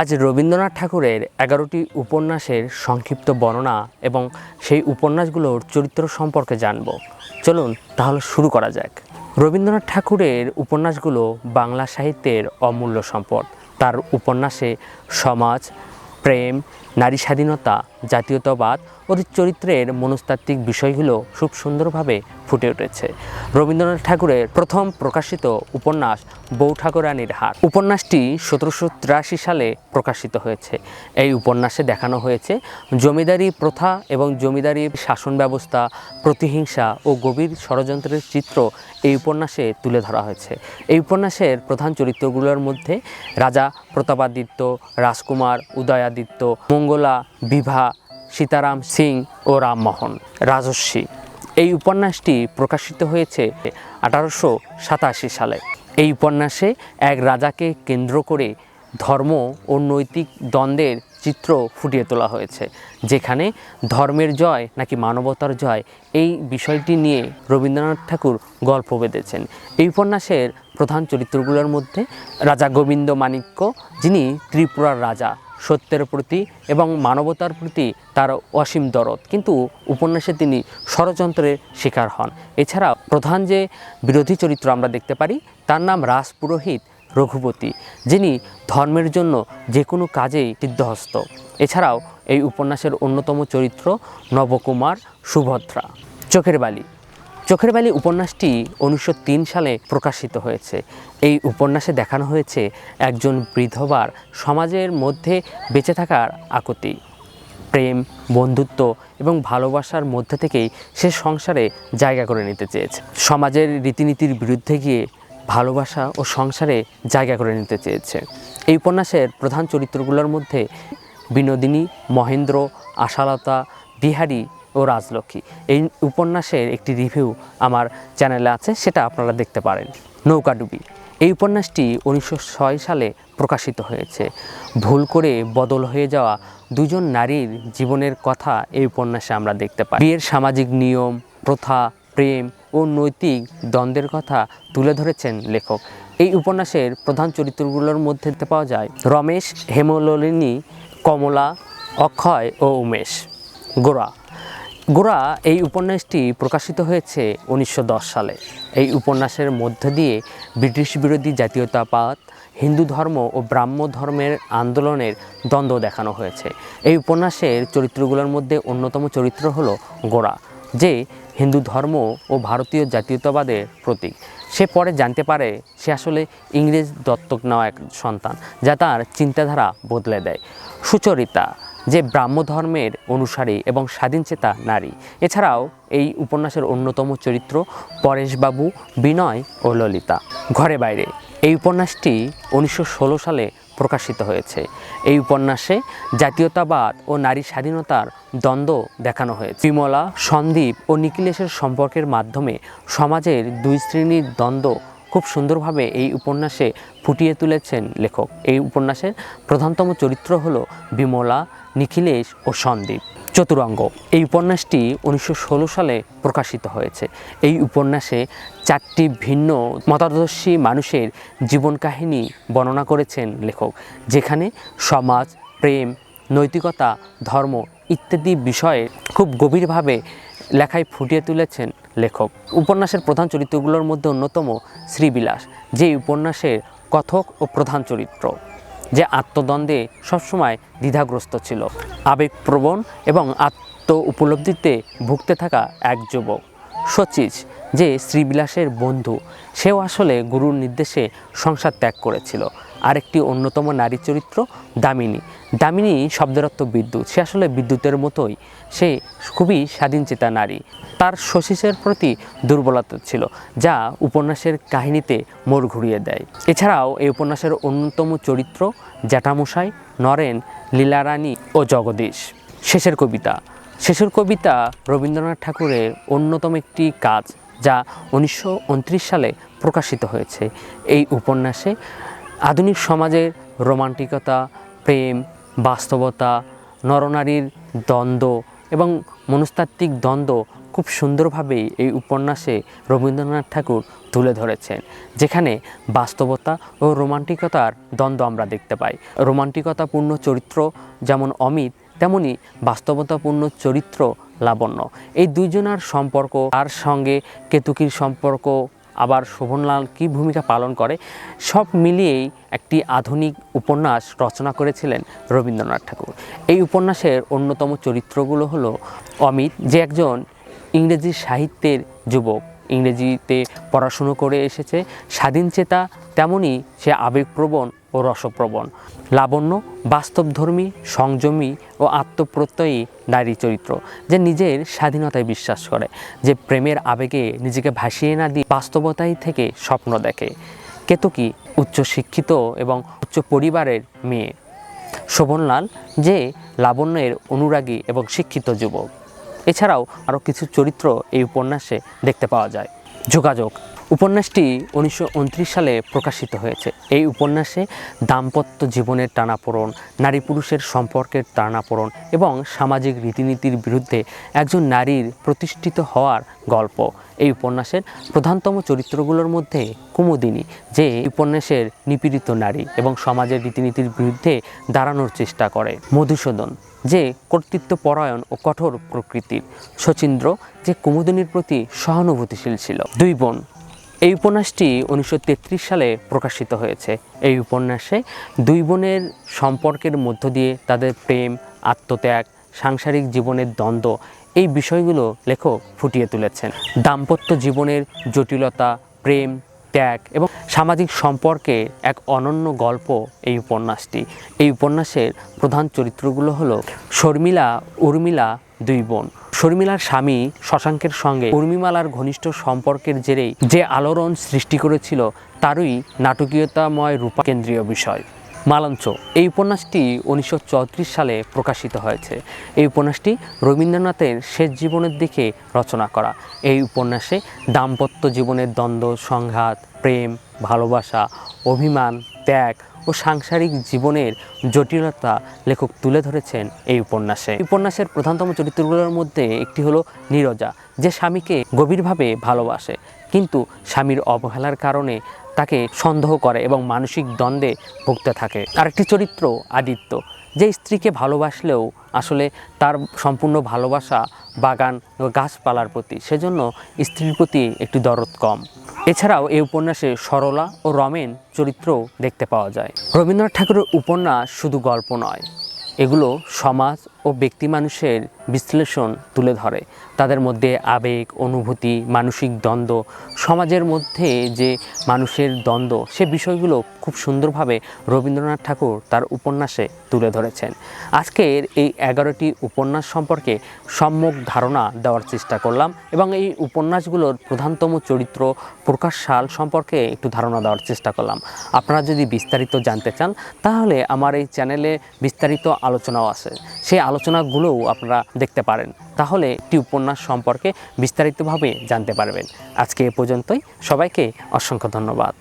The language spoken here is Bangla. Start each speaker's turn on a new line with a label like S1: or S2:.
S1: আজ রবীন্দ্রনাথ ঠাকুরের এগারোটি উপন্যাসের সংক্ষিপ্ত বর্ণনা এবং সেই উপন্যাসগুলোর চরিত্র সম্পর্কে জানব। চলুন তাহলে শুরু করা যাক। রবীন্দ্রনাথ ঠাকুরের উপন্যাসগুলো বাংলা সাহিত্যের অমূল্য সম্পদ। তার উপন্যাসে সমাজ, প্রেম, নারী স্বাধীনতা জাতীয়তাবাদ ও চরিত্রের মনস্তাত্ত্বিক বিষয়গুলো খুব সুন্দরভাবে ফুটে উঠেছে। রবীন্দ্রনাথ ঠাকুরের প্রথম প্রকাশিত উপন্যাস বউ ঠাকুরানীর হাট উপন্যাসটি সতেরোশো তিরাশি সালে প্রকাশিত হয়েছে। এই উপন্যাসে দেখানো হয়েছে জমিদারি প্রথা এবং জমিদারি শাসন ব্যবস্থা, প্রতিহিংসা ও গভীর ষড়যন্ত্রের চিত্র এই উপন্যাসে তুলে ধরা হয়েছে। এই উপন্যাসের প্রধান চরিত্রগুলোর মধ্যে রাজা প্রতাপাদিত্য, রাজকুমার উদয়াদিত্য, মঙ্গলা, বিভা সীতারাম সিং ও রামমোহন রাজস্বী এই উপন্যাসটি প্রকাশিত হয়েছে আঠারোশো সাতাশি সালে। এই উপন্যাসে এক রাজাকে কেন্দ্র করে ধর্ম ও নৈতিক দ্বন্দ্বের চিত্র ফুটিয়ে তোলা হয়েছে, যেখানে ধর্মের জয় নাকি মানবতার জয় এই বিষয়টি নিয়ে রবীন্দ্রনাথ ঠাকুর গল্প বেঁধেছেন। এই উপন্যাসের প্রধান চরিত্রগুলোর মধ্যে রাজা গোবিন্দ মাণিক্য, যিনি ত্রিপুরার রাজা সত্যের প্রতি এবং মানবতার প্রতি তার অসীম দরদ। কিন্তু উপন্যাসে তিনি ষড়যন্ত্রের শিকার হন। এছাড়া প্রধান যে বিরোধী চরিত্র আমরা দেখতে পারি, তার নাম রাস পুরোহিত রঘুপতি, যিনি ধর্মের জন্য যে কোনো কাজেই সিদ্ধহস্ত। এছাড়াও এই উপন্যাসের অন্যতম চরিত্র নবকুমার সুভদ্রা। চোখের বালি। চোখের বালি উপন্যাসটি উনিশশো তিন সালে প্রকাশিত হয়েছে। এই উপন্যাসে দেখানো হয়েছে একজন বিধবার সমাজের মধ্যে বেঁচে থাকার আকুতি। প্রেম, বন্ধুত্ব এবং ভালোবাসার মধ্যে থেকেই সে সংসারে জায়গা করে নিতে চেয়েছে। সমাজের রীতিনীতির বিরুদ্ধে গিয়ে ভালোবাসা ও সংসারে জায়গা করে নিতে চেয়েছে। এই উপন্যাসের প্রধান চরিত্রগুলোর মধ্যে বিনোদিনী, মহেন্দ্র, আশালতা, বিহারী ও রাজলক্ষ্মী। এই উপন্যাসের একটি রিভিউ আমার চ্যানেলে আছে, সেটা আপনারা দেখতে পারেন। নৌকাডুবি এই উপন্যাসটি উনিশশো ছয় সালে প্রকাশিত হয়েছে। ভুল করে বদল হয়ে যাওয়া দুজন নারীর জীবনের কথা এই উপন্যাসে আমরা দেখতে পাই। বিয়ের সামাজিক নিয়ম, প্রথা, প্রেম ও নৈতিক দ্বন্দ্বের কথা তুলে ধরেছেন লেখক। এই উপন্যাসের প্রধান চরিত্রগুলোর মধ্যে পাওয়া যায় রমেশ হেমলিনী কমলা, অক্ষয় ও উমেশ। গোরা। গোরা এই উপন্যাসটি প্রকাশিত হয়েছে উনিশশো দশ সালে। এই উপন্যাসের মধ্য দিয়ে ব্রিটিশ বিরোধী জাতীয়তাবাদ, হিন্দু ধর্ম ও ব্রাহ্ম ধর্মের আন্দোলনের দ্বন্দ্ব দেখানো হয়েছে। এই উপন্যাসের চরিত্রগুলোর মধ্যে অন্যতম চরিত্র হলো গোরা, যে হিন্দু ধর্ম ও ভারতীয় জাতীয়তাবাদের প্রতীক। সে পরে জানতে পারে সে আসলে ইংরেজ দত্তক নেওয়া এক সন্তান, যা তার চিন্তাধারা বদলে দেয়। সুচরিতা যে ব্রাহ্ম ধর্মের অনুসারী এবং স্বাধীনচেতা নারী। এছাড়াও এই উপন্যাসের অন্যতম চরিত্র পরেশবাবু, বিনয় ও ললিতা। ঘরে বাইরে, এই উপন্যাসটি উনিশশো ষোলো সালে প্রকাশিত হয়েছে। এই উপন্যাসে জাতীয়তাবাদ ও নারী স্বাধীনতার দ্বন্দ্ব দেখানো হয়েছে। বিমলা, সন্দীপ ও নিখিলেশের সম্পর্কের মাধ্যমে সমাজের দুই শ্রেণির দ্বন্দ্ব খুব সুন্দরভাবে এই উপন্যাসে ফুটিয়ে তুলেছেন লেখক। এই উপন্যাসের প্রধানতম চরিত্র হল বিমলা, নিখিলেশ ও সন্দীপ। চতুরঙ্গ। এই উপন্যাসটি উনিশশো ষোলো সালে প্রকাশিত হয়েছে। এই উপন্যাসে চারটি ভিন্ন মতাদর্শী মানুষের জীবন কাহিনী বর্ণনা করেছেন লেখক, যেখানে সমাজ, প্রেম, নৈতিকতা, ধর্ম ইত্যাদি বিষয়ে খুব গভীরভাবে লেখায় ফুটিয়ে তুলেছেন লেখক। উপন্যাসের প্রধান চরিত্রগুলোর মধ্যে অন্যতম শ্রীবিলাস যে উপন্যাসের কথক ও প্রধান চরিত্র, যে আত্মদ্বন্দ্বে সবসময় দ্বিধাগ্রস্ত ছিল। আবেগপ্রবণ এবং আত্ম উপলব্ধিতে ভুগতে থাকা এক যুবক সচিজ যে শ্রীবিলাসের বন্ধু, সেও আসলে গুরুর নির্দেশে সংসার ত্যাগ করেছিল। আরেকটি অন্যতম নারী চরিত্র দামিনী। দামিনী শব্দের অর্থ বিদ্যুৎ। সে আসলে বিদ্যুতের মতোই। সে খুবই স্বাধীনচেতা নারী। তার শশীষের প্রতি দুর্বলতা ছিল, যা উপন্যাসের কাহিনীতে মোড় ঘুরিয়ে দেয়। এছাড়াও এই উপন্যাসের অন্যতম চরিত্র জ্যাঠামশাই, নরেন, লীলারানী ও জগদীশ। শেষের কবিতা। শেষের কবিতা রবীন্দ্রনাথ ঠাকুরের অন্যতম একটি কাজ, যা উনিশশো উনত্রিশ সালে প্রকাশিত হয়েছে। এই উপন্যাসে আধুনিক সমাজে রোমান্টিকতা, প্রেম, বাস্তবতা, নরনারীর দ্বন্দ্ব এবং মনস্তাত্ত্বিক দ্বন্দ্ব খুব সুন্দরভাবেই এই উপন্যাসে রবীন্দ্রনাথ ঠাকুর তুলে ধরেছেন, যেখানে বাস্তবতা ও রোমান্টিকতার দ্বন্দ্ব আমরা দেখতে পাই। রোমান্টিকতাপূর্ণ চরিত্র যেমন অমিত, তেমনি বাস্তবতাপূর্ণ চরিত্র লাবণ্য। এই দুইজনার সম্পর্ক, তার সঙ্গে কেতুকির সম্পর্ক আবার শোভনলাল কি ভূমিকা পালন করে, সব মিলিয়েই একটি আধুনিক উপন্যাস রচনা করেছিলেন রবীন্দ্রনাথ ঠাকুর। এই উপন্যাসের অন্যতম চরিত্রগুলো হলো অমিত, যে একজন ইংরেজি সাহিত্যের যুবক। ইংরেজিতে পড়াশুনো করে এসেছে স্বাধীনচেতা তেমনই সে আবেগপ্রবণ ও রসপ্রবণ, লাবণ্য বাস্তবধর্মী, সংযমী ও আত্মপ্রত্যয়ী নারী চরিত্র, যে নিজের স্বাধীনতায় বিশ্বাস করে, যে প্রেমের আবেগে নিজেকে ভাসিয়ে না দিয়ে বাস্তবতাই থেকে স্বপ্ন দেখে। কেতকী উচ্চশিক্ষিত এবং উচ্চ পরিবারের মেয়ে। শোভনলাল, যে লাবণ্যের অনুরাগী এবং শিক্ষিত যুবক। এছাড়াও আরও কিছু চরিত্র এই উপন্যাসে দেখতে পাওয়া যায়। যোগাযোগ উপন্যাসটি উনিশশো উনত্রিশ সালে প্রকাশিত হয়েছে। এই উপন্যাসে দাম্পত্য জীবনের টানাপোড়ন, নারী পুরুষের সম্পর্কের টানাপোড়ন এবং সামাজিক রীতিনীতির বিরুদ্ধে একজন নারীর প্রতিষ্ঠিত হওয়ার গল্প। এই উপন্যাসের প্রধানতম চরিত্রগুলোর মধ্যে কুমুদিনী, যে উপন্যাসের নিপীড়িত নারী এবং সমাজের রীতিনীতির বিরুদ্ধে দাঁড়ানোর চেষ্টা করে। মধুসূদন, যে কর্তৃত্বপরায়ণ ও কঠোর প্রকৃতির। শচীন্দ্র, যে কুমুদিনীর প্রতি সহানুভূতিশীল ছিল। দুই বোন এই উপন্যাসটি উনিশশো তেত্রিশ সালে প্রকাশিত হয়েছে। এই উপন্যাসে দুই বোনের সম্পর্কের মধ্য দিয়ে তাদের প্রেম, আত্মত্যাগ, সাংসারিক জীবনের দ্বন্দ্ব এই বিষয়গুলো লেখক ফুটিয়ে তুলেছেন। দাম্পত্য জীবনের জটিলতা, প্রেম ত্যাগ এবং সামাজিক সম্পর্কে এক অনন্য গল্প এই উপন্যাসটি। এই উপন্যাসের প্রধান চরিত্রগুলো হলো শর্মিলা, উর্মিলা দুই বোন। শর্মিলার স্বামী শশাঙ্কের সঙ্গে উর্মিমালার ঘনিষ্ঠ সম্পর্কের জেরেই যে আলোড়ন সৃষ্টি করেছিল, তারই নাটকীয়তাময় রূপা কেন্দ্রীয় বিষয়। মালঞ্চ। এই উপন্যাসটি উনিশশো চৌত্রিশ সালে প্রকাশিত হয়েছে। এই উপন্যাসটি রবীন্দ্রনাথের শেষ জীবনের দিকে রচনা করা। এই উপন্যাসে দাম্পত্য জীবনের দ্বন্দ্ব, সংঘাত, প্রেম, ভালোবাসা, অভিমান, ত্যাগ ও সাংসারিক জীবনের জটিলতা লেখক তুলে ধরেছেন এই উপন্যাসে। উপন্যাসের প্রধানতম চরিত্রগুলোর মধ্যে একটি হলো নীরজা, যে স্বামীকে গভীরভাবে ভালোবাসে। কিন্তু স্বামীর অবহেলার কারণে তাকে সন্দেহ করে এবং মানসিক দ্বন্দ্বে ভুগতে থাকে। আরেকটি চরিত্র আদিত্য, যে স্ত্রীকে ভালোবাসলেও আসলে তার সম্পূর্ণ ভালোবাসা বাগান গাছপালার প্রতি, সেজন্য স্ত্রীর প্রতি একটি দরদ কম। এছাড়াও এই উপন্যাসে সরলা ও রমেন চরিত্রও দেখতে পাওয়া যায়। রবীন্দ্রনাথ ঠাকুরের উপন্যাস শুধু গল্প নয়, এগুলো সমাজ ও ব্যক্তি মানুষের বিশ্লেষণ তুলে ধরে। তাদের মধ্যে আবেগ, অনুভূতি, মানসিক দ্বন্দ্ব, সমাজের মধ্যে যে মানুষের দ্বন্দ্ব, সে বিষয়গুলো খুব সুন্দরভাবে রবীন্দ্রনাথ ঠাকুর তার উপন্যাসে তুলে ধরেছেন। আজকের এই এগারোটি উপন্যাস সম্পর্কে সম্যক ধারণা দেওয়ার চেষ্টা করলাম এবং এই উপন্যাসগুলোর প্রধানতম চরিত্র প্রকাশ সাল সম্পর্কে একটু ধারণা দেওয়ার চেষ্টা করলাম। আপনারা যদি বিস্তারিত জানতে চান, তাহলে আমার এই চ্যানেলে বিস্তারিত আলোচনাও আছে। সেই আলোচনাগুলোও আপনারা দেখতে পারেন। তাহলে একটি উপন্যাস সম্পর্কে বিস্তারিতভাবে জানতে পারবেন। আজকে এ পর্যন্তই। সবাইকে অসংখ্য ধন্যবাদ।